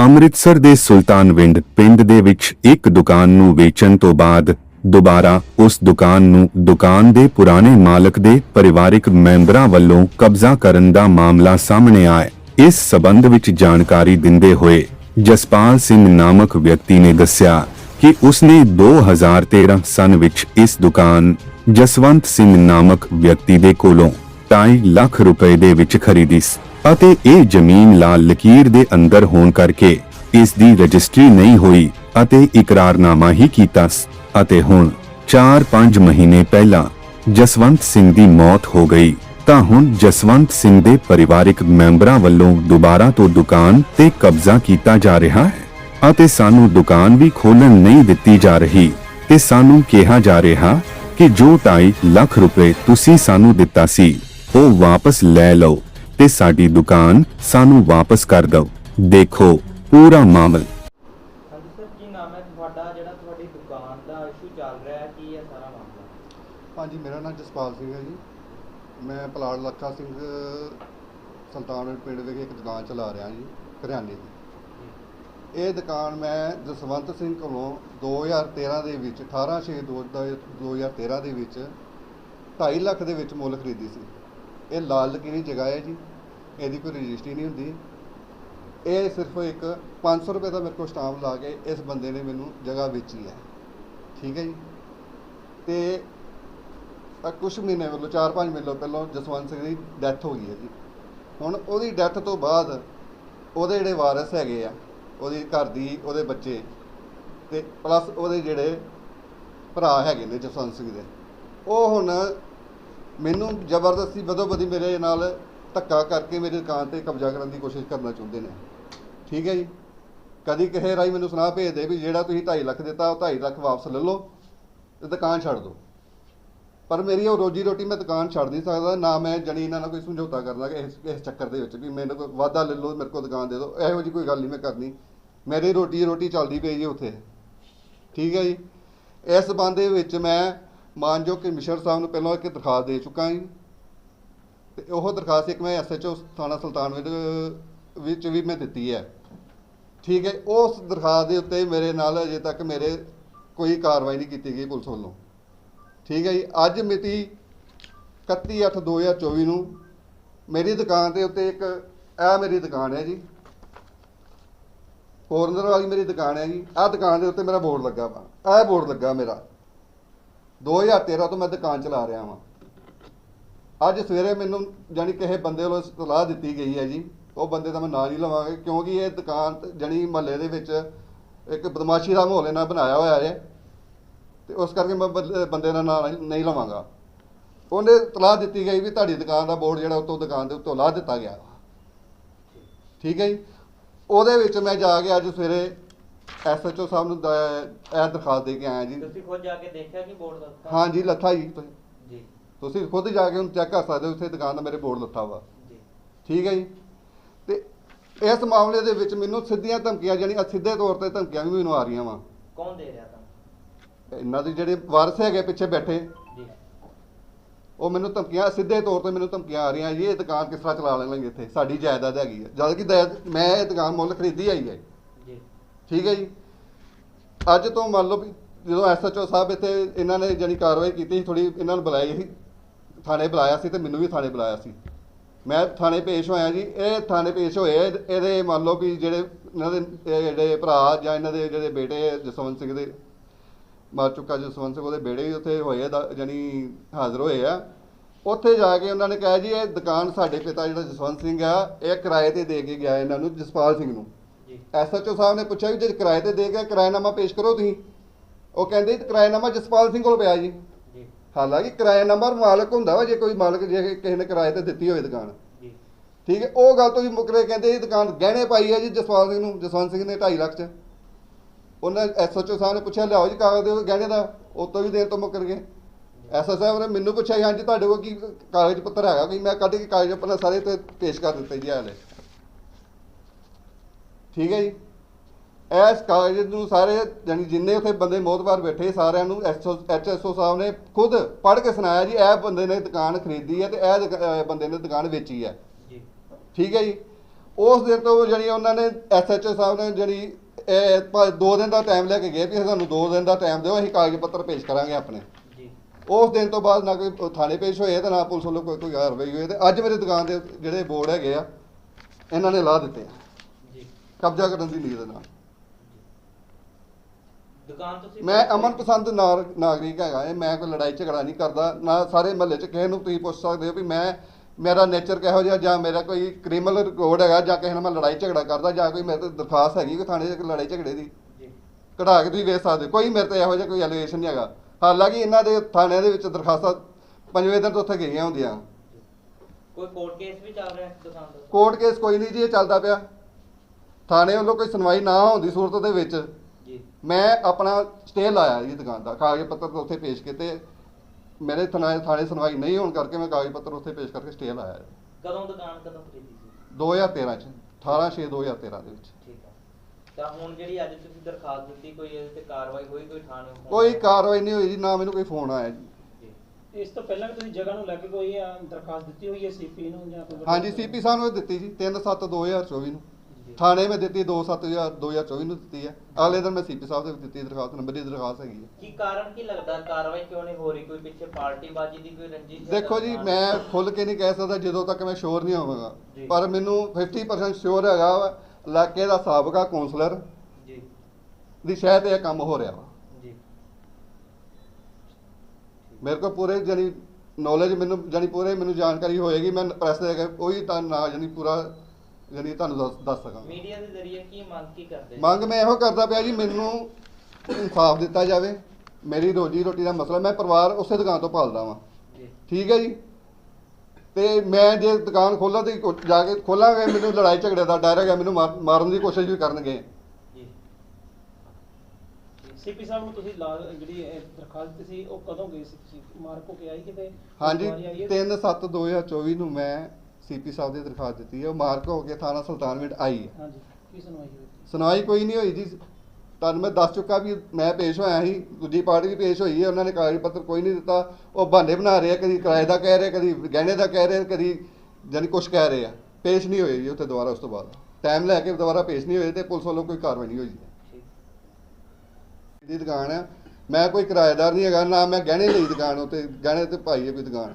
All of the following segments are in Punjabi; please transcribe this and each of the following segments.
ਅੰਮ੍ਰਿਤਸਰ ਦੇ ਸੁਲਤਾਨਵਿੰਡ ਪਿੰਡ ਦੇ ਵਿੱਚ ਇੱਕ ਦੁਕਾਨ ਨੂੰ ਵੇਚਣ ਤੋਂ ਬਾਅਦ ਦੁਬਾਰਾ ਉਸ ਦੁਕਾਨ ਨੂੰ ਦੁਕਾਨ ਦੇ ਪੁਰਾਣੇ ਮਾਲਕ ਦੇ ਪਰਿਵਾਰਕ ਮੈਂਬਰਾਂ ਵੱਲੋਂ ਕਬਜ਼ਾ ਕਰਨ ਦਾ ਮਾਮਲਾ ਸਾਹਮਣੇ ਆਇਆ। ਇਸ ਸਬੰਧ ਵਿੱਚ ਜਾਣਕਾਰੀ ਦਿੰਦੇ ਹੋਏ ਜਸਪਾਲ ਸਿੰਘ ਨਾਮਕ ਵਿਅਕਤੀ ਨੇ ਦੱਸਿਆ ਕਿ ਉਸਨੇ 2013 ਸਨ ਵਿੱਚ ਇਸ ਦੁਕਾਨ ਜਸਵੰਤ ਸਿੰਘ ਨਾਮਕ ਵਿਅਕਤੀ ਦੇ ਕੋਲੋਂ 2.5 ਲੱਖ ਰੁਪਏ ਦੇ ਵਿੱਚ ਖਰੀਦੀ ਸੀ। ਅਤੇ ਇਹ ਜ਼ਮੀਨ ਲਾਲ ਲਕੀਰ ਦੇ ਅੰਦਰ ਹੋਣ ਕਰਕੇ ਇਸ ਦੀ ਰਜਿਸਟਰੀ ਨਹੀਂ ਹੋਈ ਅਤੇ ਇਕਰਾਰਨਾਮਾ ਹੀ ਕੀਤਾ ਅਤੇ ਹੁਣ 4-5 ਮਹੀਨੇ ਪਹਿਲਾਂ ਜਸਵੰਤ ਸਿੰਘ ਦੀ ਮੌਤ ਹੋ ਗਈ, ਤਾਂ ਹੁਣ ਜਸਵੰਤ ਸਿੰਘ ਦੇ ਪਰਿਵਾਰਕ ਮੈਂਬਰਾਂ ਵੱਲੋਂ ਦੁਬਾਰਾ ਤੋਂ ਦੁਕਾਨ ਤੇ ਕਬਜ਼ਾ ਕੀਤਾ ਜਾ ਰਿਹਾ ਹੈ ਅਤੇ ਸਾਨੂੰ ਦੁਕਾਨ ਵੀ ਖੋਲਣ ਨਹੀਂ ਦਿੱਤੀ ਜਾ ਰਹੀ, ਤੇ ਸਾਨੂੰ ਕਿਹਾ ਜਾ ਰਿਹਾ ਕਿ ਜੋ 2.5 ਲੱਖ ਰੁਪਏ ਤੁਸੀਂ ਸਾਨੂੰ ਦਿੱਤਾ ਸੀ, ਉਹ ਵਾਪਸ ਲੈ ਲਓ। ਤੇ ਸਾਡੀ ਦੁਕਾਨ ਸਾਨੂੰ ਵਾਪਸ ਕਰ ਦਿਓ। ਦੇਖੋ ਪੂਰਾ ਮਾਮਲਾ। ਹਾਂਜੀ ਸਰ ਕੀ ਨਾਮ ਹੈ ਤੁਹਾਡਾ? ਜਿਹੜਾ ਤੁਹਾਡੀ ਦੁਕਾਨ ਦਾ ਇਸ਼ੂ ਚੱਲ ਰਿਹਾ ਹੈ ਕੀ ਹੈ ਸਾਰਾ ਮਾਮਲਾ? ਹਾਂਜੀ ਮੇਰਾ ਨਾਮ ਜਸਪਾਲ ਸਿੰਘ ਹੈ ਜੀ। ਮੈਂ ਪਲਾਟ ਲੱਖਾ ਸਿੰਘ ਸੁਲਤਾਨਪੁਰ ਪਿੰਡ ਵਿਖੇ ਇੱਕ ਦੁਕਾਨ ਚਲਾ ਰਿਹਾ ਜੀ ਕਰਿਆਨੇ ਦੀ। ਇਹ ਦੁਕਾਨ ਮੈਂ ਜਸਵੰਤ ਸਿੰਘ ਕੋਲੋਂ 2013 ਦੇ ਵਿੱਚ 18 6 2013 ਦੇ ਵਿੱਚ 2.5 ਲੱਖ ਦੇ ਵਿੱਚ ਮੁੱਲ ਖਰੀਦੀ ਸੀ। ਇਹ ਲਾਲ ਲਕੀਰੀ ਜਗ੍ਹਾ ਹੈ ਜੀ? ਇਹਦੀ ਕੋਈ ਰਜਿਸਟਰੀ ਨਹੀਂ ਹੁੰਦੀ। ਇਹ ਸਿਰਫ ਇੱਕ 500 ਰੁਪਏ ਦਾ ਮੇਰੇ ਕੋਲ ਸਟਾਮ ਲਾ ਕੇ ਇਸ ਬੰਦੇ ਨੇ ਮੈਨੂੰ ਜਗ੍ਹਾ ਵੇਚੀ ਹੈ। ਠੀਕ ਹੈ ਜੀ? ਤੇ ਆ ਕੁਝ ਮਹੀਨੇ ਵੱਲੋਂ 4-5 ਮਹੀਨੇ ਪਹਿਲਾਂ ਜਸਵੰਤ ਸਿੰਘ ਦੀ ਡੈਥ ਹੋ ਗਈ ਹੈ ਜੀ। ਹੁਣ ਉਹਦੀ ਡੈਥ ਤੋਂ ਬਾਅਦ ਉਹਦੇ ਜਿਹੜੇ ਵਾਰਸ ਹੈਗੇ ਆ, ਉਹਦੀ ਘਰ ਦੀ, ਉਹਦੇ ਬੱਚੇ ਤੇ ਪਲੱਸ ਉਹਦੇ ਜਿਹੜੇ ਭਰਾ ਹੈਗੇ ਨੇ ਜਸਵੰਤ ਸਿੰਘ ਦੇ, ਉਹ ਹੁਣ ਮੈਨੂੰ ਜ਼ਬਰਦਸਤੀ ਬਦੋਬਦੀ ਮੇਰੇ ਨਾਲ ਧੱਕਾ ਕਰਕੇ ਮੇਰੀ ਦੁਕਾਨ ਤੇ ਕਬਜ਼ਾ ਕਰਨ ਦੀ ਕੋਸ਼ਿਸ਼ ਕਰਨਾ ਚਾਹੁੰਦੇ ਨੇ। ਠੀਕ ਹੈ ਜੀ? ਕਦੀ ਕਿਸੇ ਰਾਈ ਮੈਨੂੰ ਸੁਣਾ ਭੇਜ ਦੇ ਵੀ ਜਿਹੜਾ ਤੁਸੀਂ 2.5 ਲੱਖ ਦਿੱਤਾ, ਉਹ 2.5 ਲੱਖ ਵਾਪਸ ਲੈ ਲਓ ਤੇ ਦੁਕਾਨ ਛੱਡ ਦਿਓ। ਪਰ ਮੇਰੀ ਉਹ ਰੋਜੀ ਰੋਟੀ ਮੈਂ ਦੁਕਾਨ ਛੱਡ ਨਹੀਂ ਸਕਦਾ, ਨਾ ਮੈਂ ਜਣੀ ਇਹਨਾਂ ਨਾਲ ਕੋਈ ਸਮਝੌਤਾ ਕਰਨਾ ਕਿ ਇਸ ਇਸ ਚੱਕਰ ਦੇ ਵਿੱਚ ਵੀ ਮੈਨੂੰ ਕੋਈ ਵਾਅਦਾ ਲੈ ਲਓ, ਮੇਰੇ ਕੋਲ ਦੁਕਾਨ ਦੇ ਦਿਓ। ਇਹੋ ਜਿਹੀ ਕੋਈ ਗੱਲ ਨਹੀਂ ਮੈਂ ਕਰਨੀ। ਮੇਰੀ ਰੋਟੀ ਰੋਟੀ ਚੱਲਦੀ ਪਈ ਜੀ ਉੱਥੇ। ਠੀਕ ਹੈ ਜੀ? ਇਸ ਸੰਬੰਧ ਦੇ ਵਿੱਚ ਮੈਂ ਮਾਨਯੋਗ ਕਮਿਸ਼ਨਰ ਸਾਹਿਬ ਨੂੰ ਪਹਿਲਾਂ ਇੱਕ ਦਰਖਾਸਤ ਦੇ ਚੁੱਕਾ ਜੀ। ਤੇ ਉਹ ਦਰਖਾਸਤ ਇੱਕ ਮੈਂ ਐਸਐਚਓ ਥਾਣਾ ਸੁਲਤਾਨਵਿੰਡ ਵਿੱਚ ਵੀ ਮੈਂ ਦਿੱਤੀ ਹੈ। ਠੀਕ ਹੈ, ਉਸ ਦਰਖਾਸਤ ਦੇ ਉੱਤੇ ਮੇਰੇ ਨਾਲ ਅਜੇ ਤੱਕ ਮੇਰੇ ਕੋਈ ਕਾਰਵਾਈ ਨਹੀਂ ਕੀਤੀ ਗਈ ਪੁਲਿਸ ਵੱਲੋਂ। ਠੀਕ ਹੈ ਜੀ, ਅੱਜ ਮਿਤੀ 31/8/2024 ਨੂੰ ਮੇਰੀ ਦੁਕਾਨ ਦੇ ਉੱਤੇ ਇੱਕ, ਇਹ ਮੇਰੀ ਦੁਕਾਨ ਹੈ ਜੀ। ਕੋਰਨਰ ਵਾਲੀ ਮੇਰੀ ਦੁਕਾਨ ਹੈ ਜੀ। ਆਹ ਦੁਕਾਨ ਦੇ ਉੱਤੇ ਮੇਰਾ ਬੋਰਡ ਲੱਗਾ ਵਾ। ਇਹ ਬੋਰਡ ਲੱਗਾ ਮੇਰਾ। 2013 ਤੋਂ ਮੈਂ ਦੁਕਾਨ ਚਲਾ ਰਿਹਾ ਵਾਂ। ਅੱਜ ਸਵੇਰੇ ਮੈਨੂੰ ਜਾਨੀ ਕਿਸੇ ਬੰਦੇ ਵੱਲੋਂ ਸਲਾਹ ਦਿੱਤੀ ਗਈ ਹੈ ਜੀ। ਉਹ ਬੰਦੇ ਦਾ ਮੈਂ ਨਾਂ ਨਹੀਂ ਲਵਾਂਗਾ ਕਿਉਂਕਿ ਇਹ ਦੁਕਾਨ ਜਾਨੀ ਮਹੱਲੇ ਦੇ ਵਿੱਚ ਇੱਕ ਬਦਮਾਸ਼ੀ ਦਾ ਮਾਹੌਲ ਇਹਨਾਂ ਬਣਾਇਆ ਹੋਇਆ ਹੈ। ਤੇ ਉਸ ਕਰਕੇ ਮੈਂ ਬੰਦੇ ਦਾ ਨਾਂ ਨਹੀਂ- ਲਵਾਂਗਾ। ਉਹਨੇ ਤਲਾਹ ਦਿੱਤੀ ਗਈ ਵੀ ਤੁਹਾਡੀ ਦੁਕਾਨ ਦਾ ਬੋਰਡ ਜਿਹੜਾ ਉੱਤੋਂ ਦੁਕਾਨ ਦੇ ਉੱਤੋਂ ਲਾ ਦਿੱਤਾ ਗਿਆ। ਠੀਕ ਹੈ ਜੀ? ਉਹਦੇ ਵਿੱਚ ਮੈਂ ਜਾ ਕੇ ਅੱਜ ਸਵੇਰੇ ਐਸਐਚਓ ਸਾਹਿਬ ਨੂੰ ਇਹ ਦਰਖਾਸਤ ਦੇ ਕੇ ਆਇਆ ਜੀ। ਤੁਸੀਂ ਖੁਦ ਜਾ ਕੇ ਦੇਖਿਆ ਕਿ ਬੋਰਡ ਦਾ? ਹਾਂ ਜੀ ਲੱਥਾ ਜੀ। ਤੁਸੀਂ ਤੁਸੀਂ ਖੁਦ ਜਾ ਕੇ ਹੁਣ ਚੈੱਕ ਕਰ ਸਕਦੇ ਹੋ ਉੱਥੇ ਦੁਕਾਨ ਦਾ ਮੇਰੇ ਬੋਰਡ ਲੱਥਾ ਵਾ। ਠੀਕ ਹੈ ਜੀ? ਤੇ ਇਸ ਮਾਮਲੇ ਦੇ ਵਿੱਚ ਮੈਨੂੰ ਸਿੱਧੀਆਂ ਧਮਕੀਆਂ ਜਿਹੜੀਆਂ ਸਿੱਧੇ ਤੌਰ ਤੇ ਧਮਕੀਆਂ ਵੀ ਮੈਨੂੰ ਆ ਰਹੀਆਂ ਵਾ। ਕੌਣ ਦੇ ਰਿਹਾ ਤੁਹਾਨੂੰ? ਇਹਨਾਂ ਦੇ ਜਿਹੜੇ ਵਾਰਸ ਹੈਗੇ ਪਿੱਛੇ ਬੈਠੇ ਜੀ। ਉਹ ਮੈਨੂੰ ਧਮਕੀਆਂ ਸਿੱਧੇ ਤੌਰ ਤੇ ਮੈਨੂੰ ਧਮਕੀਆਂ ਆ ਰਹੀਆਂ ਜੀ ਇਹ ਦੁਕਾਨ ਕਿਸ ਤਰ੍ਹਾਂ ਚਲਾ ਲੈਣਗੇ ਇੱਥੇ? ਸਾਡੀ ਜਾਇਦਾਦ ਹੈਗੀ ਹੈ ਜਦ ਕਿ ਮੈਂ ਇਹ ਦੁਕਾਨ ਮੁੱਲ ਖਰੀਦੀ ਆਈ ਹੈ। ਜੀ। ਠੀਕ ਹੈ ਜੀ? ਅੱਜ ਤੋਂ ਮੰਨ ਲਓ ਵੀ ਜਦੋਂ ਐਸਐਚਓ ਸਾਹਿਬ ਇੱਥੇ ਇਹਨਾਂ ਨੇ ਜਾਨੀ ਕਾਰਵਾਈ ਕੀਤੀ ਥੋੜੀ ਇਹਨਾਂ ਨੂੰ ਬੁਲਾਈ ਸੀ ਥਾਣੇ ਬੁਲਾਇਆ ਸੀ ਤੇ ਮੈਨੂੰ ਵੀ ਥਾਣੇ ਬੁਲਾਇਆ ਸੀ। ਮੈਂ ਥਾਣੇ ਪੇਸ਼ ਹੋਇਆ ਜੀ ਇਹ ਥਾਣੇ ਪੇਸ਼ ਹੋਏ ਇਹਦੇ ਮੰਨ ਲਓ ਵੀ ਜਿਹੜੇ ਇਹਨਾਂ ਦੇ ਜਿਹੜੇ ਭਰਾ ਜਾਂ ਇਹਨਾਂ ਦੇ ਜਿਹੜੇ ਬੇਟੇ ਜਸਵੰਤ ਸਿੰਘ ਦੇ ਮਰ ਚੁੱਕਾ ਜਸਵੰਤ ਸਿੰਘ ਉਹਦੇ ਬੇੜੇ ਵੀ ਉੱਥੇ ਹੋਏ ਆ ਜਾਨੀ ਹਾਜ਼ਰ ਹੋਏ ਆ। ਉੱਥੇ ਜਾ ਕੇ ਉਹਨਾਂ ਨੇ ਕਿਹਾ ਜੀ ਇਹ ਦੁਕਾਨ ਸਾਡੇ ਪਿਤਾ ਜਿਹੜਾ ਜਸਵੰਤ ਸਿੰਘ ਆ ਇਹ ਕਿਰਾਏ ਤੇ ਦੇ ਕੇ ਗਿਆ ਇਹਨਾਂ ਨੂੰ ਜਸਪਾਲ ਸਿੰਘ ਨੂੰ। ਜੀ। ਐਸਐਚਓ ਸਾਹਿਬ ਨੇ ਪੁੱਛਿਆ ਵੀ ਜੇ ਕਿਰਾਏ ਤੇ ਦੇ ਗਿਆ ਕਿਰਾਏਨਾਮਾ ਪੇਸ਼ ਕਰੋ ਤੁਸੀਂ। ਉਹ ਕਹਿੰਦੇ ਕਿਰਾਏਨਾਮਾ ਜਸਪਾਲ ਸਿੰਘ ਕੋਲ ਪਿਆ ਜੀ। ਹਾਲਾਂਕਿ ਕਿਰਾਏ ਨੰਬਰ ਮਾਲਕ ਹੁੰਦਾ ਵਾ ਜੇ ਕੋਈ ਮਾਲਕ ਜੇ ਕਿਸੇ ਨੇ ਕਿਰਾਏ ਤੇ ਦਿੱਤੀ ਹੋਵੇ ਦੁਕਾਨ। ਠੀਕ ਹੈ ਉਹ ਗੱਲ ਤੋਂ ਵੀ ਮੁਕਰੇ ਕਹਿੰਦੇ ਇਹ ਦੁਕਾਨ ਗਹਿਣੇ ਪਾਈ ਹੈ ਜੀ ਜਸਪਾਲ ਸਿੰਘ ਨੂੰ ਜਸਵੰਤ ਸਿੰਘ ਨੇ 2.5 ਲੱਖ ਚ। ਉਹਨਾਂ ਐਸਐਚਓ ਸਾਹਿਬ ਨੇ ਪੁੱਛਿਆ ਲਿਆਓ ਜੀ ਕਾਗਜ਼ ਦੇ ਗਹਿਣੇ ਦਾ ਉਹ ਤੋਂ ਵੀ ਦੇਣ ਤੋਂ ਮੁਕਰ ਗਏ। ਐਸਐਚਓ ਸਾਹਿਬ ਨੇ ਮੈਨੂੰ ਪੁੱਛਿਆ ਜੀ, ਹਾਂਜੀ ਤੁਹਾਡੇ ਕੋਲ ਕੀ ਕਾਗਜ਼ ਪੱਤਰ ਹੈਗਾ? ਕੋਈ ਮੈਂ ਕੱਢ ਕੇ ਕਾਗਜ਼ ਪੱਤਰ ਸਾਰੇ ਤੇ ਪੇਸ਼ ਕਰ ਦਿੱਤੇ ਜੀ ਹਾਲੇ ਠੀਕ ਹੈ ਜੀ। ਇਸ ਕਾਗਜ਼ ਨੂੰ ਸਾਰੇ ਜਾਨੀ ਜਿੰਨੇ ਉੱਥੇ ਬੰਦੇ ਮੋਤਬਾਰ ਬੈਠੇ ਸਾਰਿਆਂ ਨੂੰ ਐਚਐਸਓ ਸਾਹਿਬ ਨੇ ਖੁਦ ਪੜ੍ਹ ਕੇ ਸੁਣਾਇਆ ਜੀ ਇਹ ਬੰਦੇ ਨੇ ਦੁਕਾਨ ਖਰੀਦੀ ਹੈ ਤੇ ਇਹ ਦੁਕ- ਅਹ ਬੰਦੇ ਨੇ ਦੁਕਾਨ ਵੇਚੀ ਹੈ। ਠੀਕ ਹੈ ਜੀ? ਉਸ ਦਿਨ ਤੋਂ ਜਿਹੜੀ ਉਹਨਾਂ ਨੇ ਐਸਐਚਓ ਸਾਹਿਬ ਨੇ ਜਿਹੜੀ ਇਹ ਪ- ਦੋ ਦਿਨ ਦਾ ਟਾਈਮ ਲੈ ਕੇ ਗਏ ਵੀ ਸਾਨੂੰ ਦੋ ਦਿਨ ਦਾ ਟਾਈਮ ਦਿਓ ਅਸੀਂ ਕਾਗਜ਼ ਪੱਤਰ ਪੇਸ਼ ਕਰਾਂਗੇ ਆਪਣੇ। ਉਸ ਦਿਨ ਤੋਂ ਬਾਅਦ ਨਾ ਕੋਈ ਥਾਣੇ ਪੇਸ਼ ਹੋਏ ਤੇ ਨਾ ਪੁਲਿਸ ਵੱਲੋਂ ਕੋਈ ਕੋਈ ਕਾਰਵਾਈ ਹੋਈ ਤੇ ਅੱਜ ਮੇਰੇ ਦੁਕਾਨ ਦੇ ਜਿਹੜੇ ਬੋਰਡ ਹੈਗੇ ਆ ਇਹਨਾਂ ਨੇ ਲਾ ਦਿੱਤੇ ਆ। ਜੀ। ਕਬਜ਼ਾ ਕਰਨ ਦੀ ਨੀਅਤ ਨਾਲ। ਦੁਕਾਨ ਤੁਸੀਂ ਮੈਂ ਅਮਨ ਪਸੰਦ ਨਾਰ- ਨਾਗਰਿਕ ਹੈਗਾ ਇਹ ਮੈਂ ਕੋਈ ਲੜਾਈ ਝਗੜਾ ਨਹੀਂ ਕਰਦਾ ਨਾ ਸਾਰੇ ਮਹੱਲੇ 'ਚ ਕਿਸੇ ਨੂੰ ਤੁਸੀਂ ਪੁੱਛ ਸਕਦੇ ਹੋ ਵੀ ਮੈਂ ਮੇਰਾ ਨੇਚਰ ਕਿਹੋ ਜਿਹਾ ਜਾਂ ਮੇਰਾ ਕੋਈ ਕ੍ਰਿਮੀਨਲ ਰਿਕਾਰਡ ਹੈਗਾ ਜਾਂ ਕਿਸੇ ਨਾਲ ਮੈਂ ਲੜਾਈ ਝਗੜਾ ਕਰਦਾ ਜਾਂ ਕੋਈ ਮੇਰੇ ਤੇ ਦਰਖਾਸਤ ਹੈਗੀ ਕਿ ਥਾਣੇ 'ਚ ਲੜਾਈ ਝਗੜੇ ਦੀ। ਜੀ। ਕਢਾ ਕੇ ਤੁਸੀਂ ਵੇਖ ਸਕਦੇ ਹੋ। ਕੋਈ ਮੇਰੇ ਤੇ ਇਹੋ ਜਿਹਾ ਕੋਈ ਐਲੀਗੇਸ਼ਨ ਨਹੀਂ ਹੈਗਾ। ਹਾਲਾਂਕਿ ਇਹਨਾਂ ਦੇ ਥਾਣਿਆਂ ਦੇ ਵਿੱਚ ਦਰਖਾਸਤਾਂ ਪੰਜਵੇਂ ਦਿਨ ਤੋਂ ਉੱਥੇ ਗਈਆਂ ਹੁੰਦੀਆਂ। ਕੋਈ ਕੋਰਟ ਕੇਸ ਵੀ ਚੱਲ ਰਿਹਾ ਇਸ ਦੁਕਾਨ ਦਾ ਕੋਰਟ ਕੇਸ ਕੋਈ ਨਹੀਂ ਜੀ ਇਹ ਚੱਲਦਾ ਪਿਆ। ਥਾਣੇ ਵੱਲੋਂ ਕੋਈ ਸੁਣਵਾਈ ਨਾ ਹੋਣ ਦੀ ਸੂਰਤ ਦੇ ਵਿੱਚ। ਮੈਂ ਆਪਣਾ ਸਟੇ ਲਾਇਆ ਜੀ ਦੁਕਾਨ ਦਾ ਕਾਗਜ਼ ਪੱਤਰ ਤਾਂ ਉੱਥੇ ਪੇਸ਼ ਕੀਤੇ। ਮੇਰੇ ਥਾਣੇ ਥਾਣੇ ਸੁਣਵਾਈ ਨਹੀਂ ਹੋਣ ਕਰਕੇ ਮੈਂ ਕਾਗਜ਼ ਪੱਤਰ ਉੱਥੇ ਪੇਸ਼ ਕਰਕੇ ਸਟੇ ਲਾਇਆ ਜੀ। ਕਦੋਂ ਦੁਕਾਨ ਕਦੋਂ ਖਰੀਦੀ ਸੀ? 2013 ਚ 18 6 2013 ਦੇ ਵਿੱਚ। ਠੀਕ ਹੈ ਤਾਂ ਹੁਣ ਜਿਹੜੀ ਅੱਜ ਤੁਸੀਂ ਦਰਖਾਸਤ ਦਿੱਤੀ ਕੋਈ ਇਹਦੇ ਤੇ ਕਾਰਵਾਈ ਹੋਈ ਕੋਈ ਥਾਣੇ ਕੋਈ? ਕਾਰਵਾਈ ਨਹੀਂ ਹੋਈ ਜੀ ਨਾ ਮੈਨੂੰ ਕੋਈ ਫੋਨ ਆਇਆ ਜੀ। ਜੀ। ਇਸ ਤੋਂ ਪਹਿਲਾਂ ਵੀ ਤੁਸੀਂ ਜਗ੍ਹਾ ਨੂੰ ਲੈ ਕੇ ਕੋਈ ਅਹ, ਦਰਖਾਸਤ ਦਿੱਤੀ ਹੋਈ ਹੈ ਸੀਪੀ ਨੂੰ ਜਾਂ ਕੋਈ ਹਾਂਜੀ ਸੀਪੀ ਸਾਹਿਬ ਨੂੰ ਦਿੱਤੀ ਜੀ 3 7 2024 ਨੂੰ। ਥਾਣੇ ਮੈਂ ਦਿੱਤੀ 2 7 2024 ਨੂੰ ਦਿੱਤੀ ਹੈ। ਅਗਲੇ ਦਿਨ ਮੈਂ ਸੀਪੀ ਸਾਹਿਬ ਦੇ ਵੀ ਦਿੱਤੀ ਦਰਖਾਸਤ ਨੰਬਰ ਦੀ ਦਰਖਾਸਤ ਹੈਗੀ ਹੈ। ਕੀ ਕਾਰਨ ਕੀ ਲੱਗਦਾ? ਕਾਰਵਾਈ ਕਿਉਂ ਨਹੀਂ ਹੋ ਰਹੀ? ਕੋਈ ਪਿੱਛੇ ਪਾਰਟੀ ਬਾਜੀ ਦੀ ਕੋਈ ਰੰਜਿਸ਼ ਹੈ ਦੇਖੋ ਜੀ ਮੈਂ ਖੁੱਲ ਕੇ ਨਹੀਂ ਕਹਿ ਸਕਦਾ ਜਦੋਂ ਤੱਕ ਮੈਂ ਸ਼ੋਰ ਨਹੀਂ ਹੋਵਾਂਗਾ। ਜੀ। ਪਰ ਮੈਨੂੰ 50% ਸ਼ੋਰ ਹੈਗਾ ਵਾ ਇਲਾਕੇ ਦਾ ਸਾਬਕਾ ਕੌਂਸਲਰ ਜੀ। ਦੀ ਸ਼ਾਇਦ ਇਹ ਕੰਮ ਹੋ ਰਿਹਾ ਵਾ। ਜੀ। ਮੇਰੇ ਕੋਲ ਪੂਰੇ ਜਾਨੀ ਨੌਲੇਜ ਮੈਨੂੰ ਜਾਨੀ ਪੂਰੇ ਮੈਨੂੰ ਜਾਣਕਾਰੀ ਹੋਏਗੀ ਮੈਂ ਪ੍ਰੈਸ ਦੇ ਕੇ ਉਹੀ ਤਾਂ ਨਾ ਜਾਨੀ ਪੂਰਾ ਜਾਨੀ ਤੁਹਾਨੂੰ ਦੱਸ ਦੱਸ ਸਕਾਂ। ਮੀਡੀਆ ਦੇ ਜ਼ਰੀਏ ਕੀ ਮੰਗ ਕੀ ਕਰਦੇ? ਜੀ? ਮੰਗ ਮੈਂ ਇਹੋ ਕਰਦਾ ਪਿਆ ਜੀ ਮੈਨੂੰ ਇਨਸਾਫ ਦਿੱਤਾ ਜਾਵੇ। ਮੇਰੀ ਰੋਜੀ ਰੋਟੀ ਦਾ ਮਸਲਾ ਮੈਂ ਪਰਿਵਾਰ ਉਸੇ ਦੁਕਾਨ ਤੋਂ ਪਾਲਦਾ ਵਾਂ। ਜੀ। ਠੀਕ ਹੈ ਜੀ? ਤੇ ਮੈਂ ਜੇ ਦੁਕਾਨ ਖੋਲਾਂ ਤੇ ਕੋ- ਜਾ ਕੇ ਖੋਲਾਂਗੇ ਮੈਨੂੰ ਲੜਾਈ ਝਗੜੇ ਦਾ ਡਰ ਹੈਗਾ ਮੈਨੂੰ ਮਾਰ- ਮਾਰਨ ਦੀ ਕੋਸ਼ਿਸ਼ ਵੀ ਕਰਨਗੇ। ਜੀ। ਸੀਪੀ ਸਾਹਿਬ ਨੂੰ ਤੁਸੀਂ ਲਾ ਜਿਹੜੀ ਇਹ ਦਰਖਾਸਤ ਦਿੱਤੀ ਸੀ ਉਹ ਕਦੋਂ ਗਏ ਸੀ ਤੁਸੀਂ? ਮਾਰਕੋ ਕੇ ਆਈ ਕਿਤੇ? ਹਾਂਜੀ ਦੁਬਾਰੀ ਆਈ ਹੈ? 3 7 2024 ਨੂੰ ਮੈਂ ਸੀਪੀ ਸਾਹਿਬ ਦੀ ਦਰਖਾਸਤ ਦਿੱਤੀ ਹੈ ਉਹ ਮਾਰਕ ਹੋ ਕੇ ਥਾਣਾ ਸੁਲਤਾਨਵਿੰਡ ਆਈ ਹੈ। ਹਾਂਜੀ ਕੀ ਸੁਣਵਾਈ ਹੋਈ ਸੁਣਵਾਈ ਕੋਈ ਨਹੀਂ ਹੋਈ ਜੀ। ਤੁਹਾਨੂੰ ਮੈਂ ਦੱਸ ਚੁੱਕਾ ਵੀ ਮੈਂ ਪੇਸ਼ ਹੋਇਆ ਸੀ ਦੂਜੀ ਪਾਰਟੀ ਵੀ ਪੇਸ਼ ਹੋਈ ਹੈ ਉਹਨਾਂ ਨੇ ਕਾਗਜ਼ ਪੱਤਰ ਕੋਈ ਨਹੀਂ ਦਿੱਤਾ। ਉਹ ਬਹਾਨੇ ਬਣਾ ਰਹੇ ਆ ਕਦੀ ਕਿਰਾਏ ਦਾ ਕਹਿ ਰਹੇ ਕਦੀ ਗਹਿਣੇ ਦਾ ਕਹਿ ਰਹੇ ਕਦੀ ਜਾਨੀ ਕੁਛ ਕਹਿ ਰਹੇ ਆ। ਪੇਸ਼ ਨਹੀਂ ਹੋਏ ਜੀ ਉੱਥੇ ਦੁਬਾਰਾ ਉਸ ਤੋਂ ਬਾਅਦ। ਟਾਈਮ ਲੈ ਕੇ ਦੁਬਾਰਾ ਪੇਸ਼ ਨਹੀਂ ਹੋਏ ਤੇ ਪੁਲਿਸ ਵੱਲੋਂ ਕੋਈ ਕਾਰਵਾਈ ਨਹੀਂ ਹੋਈ ਦੀ ਦੁਕਾਨ ਆ। ਮੈਂ ਕੋਈ ਕਿਰਾਏਦਾਰ ਨਹੀਂ ਹੈਗਾ ਨਾ ਮੈਂ ਗਹਿਣੇ ਲਈ ਦੁਕਾਨ ਉੱਤੇ ਗਹਿਣੇ ਤੇ ਪਾਈ ਹੈ ਕੋਈ ਦੁਕਾਨ।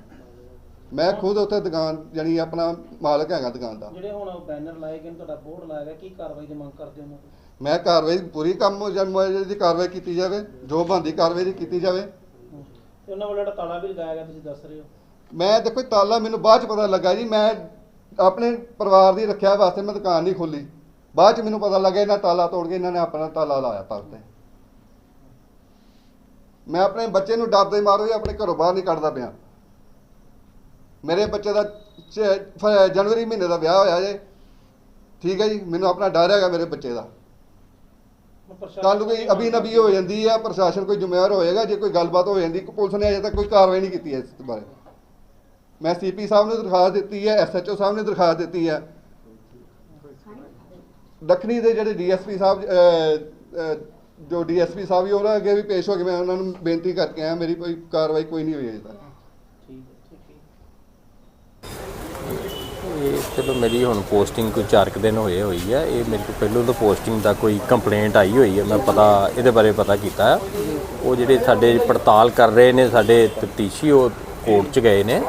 ਮੈਂ ਖੁਦ ਉੱਥੇ ਦੁਕਾਨ ਜਾਨੀ ਆਪਣਾ ਮਾਲਕ ਹੈਗਾ ਦੁਕਾਨ ਦਾ। ਜਿਹੜੇ ਹੁਣ ਬੈਨਰ ਲਾਏ ਗਏ ਨੇ ਤੁਹਾਡਾ ਬੋਰਡ ਲਾਇਆ ਗਿਆ ਕੀ ਕਾਰਵਾਈ ਦੀ ਮੰਗ ਕਰਦੇ ਹੋ? ਉਹਨਾਂ ਤੋਂ ਮੈਂ ਕਾਰਵਾਈ ਪੂਰੀ ਕੰਮ ਜਾਂ ਮੁਆਵਜ਼ੇ ਦੀ ਕਾਰਵਾਈ ਕੀਤੀ ਜਾਵੇ ਜੋ ਬੰਦੀ ਕਾਰਵਾਈ ਦੀ ਕੀਤੀ ਜਾਵੇ। ਤੇ ਉਹਨਾਂ ਵੱਲੋਂ ਜਿਹੜਾ ਤਾਲਾ ਵੀ ਲਗਾਇਆ ਗਿਆ ਤੁਸੀਂ ਦੱਸ ਰਹੇ ਹੋ? ਮੈਂ ਦੇਖੋ ਤਾਲਾ ਮੈਨੂੰ ਬਾਅਦ ਚ ਪਤਾ ਲੱਗਾ ਜੀ ਮੈਂ ਆਪਣੇ ਪਰਿਵਾਰ ਦੀ ਰੱਖਿਆ ਵਾਸਤੇ ਮੈਂ ਦੁਕਾਨ ਨਹੀਂ ਖੋਲੀ। ਬਾਅਦ ਚ ਮੈਨੂੰ ਪਤਾ ਲੱਗਾ ਇਹਨਾਂ ਤਾਲਾ ਤੋੜ ਕੇ ਇਹਨਾਂ ਨੇ ਆਪਣਾ ਤਾਲਾ ਲਾਇਆ ਤਾਂ। ਉੱਤੇ ਮੈਂ ਆਪਣੇ ਬੱਚੇ ਨੂੰ ਡਰਦੇ ਮਾਰੋ ਹੀ ਆਪਣੇ ਘਰੋਂ ਬਾਹਰ ਨਹੀਂ ਕੱਢਦਾ ਪਿਆ। ਮੇਰੇ ਬੱਚੇ ਦਾ ਜਨਵਰੀ ਮਹੀਨੇ ਦਾ ਵਿਆਹ ਹੋਇਆ ਜੇ। ਠੀਕ ਹੈ ਜੀ ਮੈਨੂੰ ਆਪਣਾ ਡਰ ਹੈਗਾ ਮੇਰੇ ਬੱਚੇ ਦਾ। ਕੱਲ ਨੂੰ ਕੋਈ ਅਬੀ ਨਬੀ ਹੋ ਜਾਂਦੀ ਹੈ ਪ੍ਰਸ਼ਾਸਨ ਕੋਈ ਜ਼ਿੰਮੇਵਾਰ ਹੋਏਗਾ ਜੇ ਕੋਈ ਗੱਲਬਾਤ ਹੋ ਜਾਂਦੀ ਪੁਲਿਸ ਨੇ ਅਜੇ ਤੱਕ ਕੋਈ ਕਾਰਵਾਈ ਨਹੀਂ ਕੀਤੀ ਇਸ ਬਾਰੇ। ਮੈਂ ਸੀਪੀ ਸਾਹਿਬ ਨੂੰ ਦਰਖਾਸਤ ਦਿੱਤੀ ਹੈ ਐਸਐਚਓ ਸਾਹਿਬ ਨੇ ਦਰਖਾਸਤ ਦਿੱਤੀ ਹੈ। ਦੱਖਣੀ ਦੇ ਜਿਹੜੇ ਡੀਐਸਪੀ ਸਾਹਿਬ ਜੋ ਡੀਐਸਪੀ ਸਾਹਿਬ ਹੀ ਉਹਨਾਂ ਅੱਗੇ ਵੀ ਪੇਸ਼ ਹੋ ਕੇ ਮੈਂ ਉਹਨਾਂ ਨੂੰ ਬੇਨਤੀ ਕਰਕੇ ਆਇਆ ਮੇਰੀ ਕੋਈ ਕਾਰਵਾਈ ਕੋਈ ਨਹੀਂ ਹੋਈ ਅਜੇ ਤੱਕ ਠੀਕ ਹੈ ਠੀਕ ਹੈ ਇਹ ਚਲੋ ਮੇਰੀ ਹੁਣ ਪੋਸਟਿੰਗ ਕੋਈ 4 ਕੁ ਦਿਨ ਹੋਏ ਹੋਈ ਹੈ ਇਹ ਮੇਰੇ ਕੋਲ ਪਹਿਲੋਂ ਤੋਂ ਪੋਸਟਿੰਗ ਦਾ ਕੋਈ ਕੰਪਲੇਂਟ ਆਈ ਹੋਈ ਹੈ ਮੈਂ ਪਤਾ ਇਹਦੇ ਬਾਰੇ ਪਤਾ ਕੀਤਾ। ਉਹ ਜਿਹੜੇ ਸਾਡੇ ਪੜਤਾਲ ਕਰ ਰਹੇ ਨੇ ਸਾਡੇ ਤਫਤੀਸ਼ੀ ਉਹ ਕੋਰਟ 'ਚ ਗਏ ਨੇ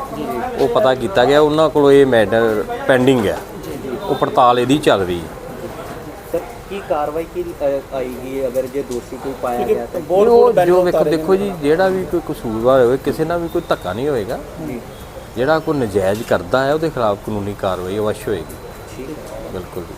ਉਹ ਪਤਾ ਕੀਤਾ ਗਿਆ ਉਹਨਾਂ ਕੋਲ ਇਹ ਮੈਟਰ ਪੈਂਡਿੰਗ ਹੈ ਉਹ ਪੜਤਾਲ ਇਹਦੀ ਚੱਲ ਰਹੀ ਹੈ ਸਰ ਕੀ ਕਾਰਵਾਈ ਕੀ ਆਏਗੀ ਅਗਰ ਜੇ ਦੋਸ਼ੀ ਕੋਈ ਪਾਇਆ ਗਿਆ ਤਾਂ ਜੋ ਵੇਖੋ ਦੇਖੋ ਜੀ ਜਿਹੜਾ ਵੀ ਕੋਈ ਕਸੂਰਵਾਰ ਹੋਵੇ ਕਿਸੇ ਨਾਲ ਵੀ ਕੋਈ ਧੱਕਾ ਨਹੀਂ ਹੋਏਗਾ। ਜਿਹੜਾ ਕੋਈ ਨਜਾਇਜ਼ ਕਰਦਾ ਹੈ ਉਹਦੇ ਖਿਲਾਫ ਕਾਨੂੰਨੀ ਕਾਰਵਾਈ ਅਵਸ਼ ਹੋਏਗੀ। ਠੀਕ ਹੈ। ਬਿਲਕੁਲ ਜੀ।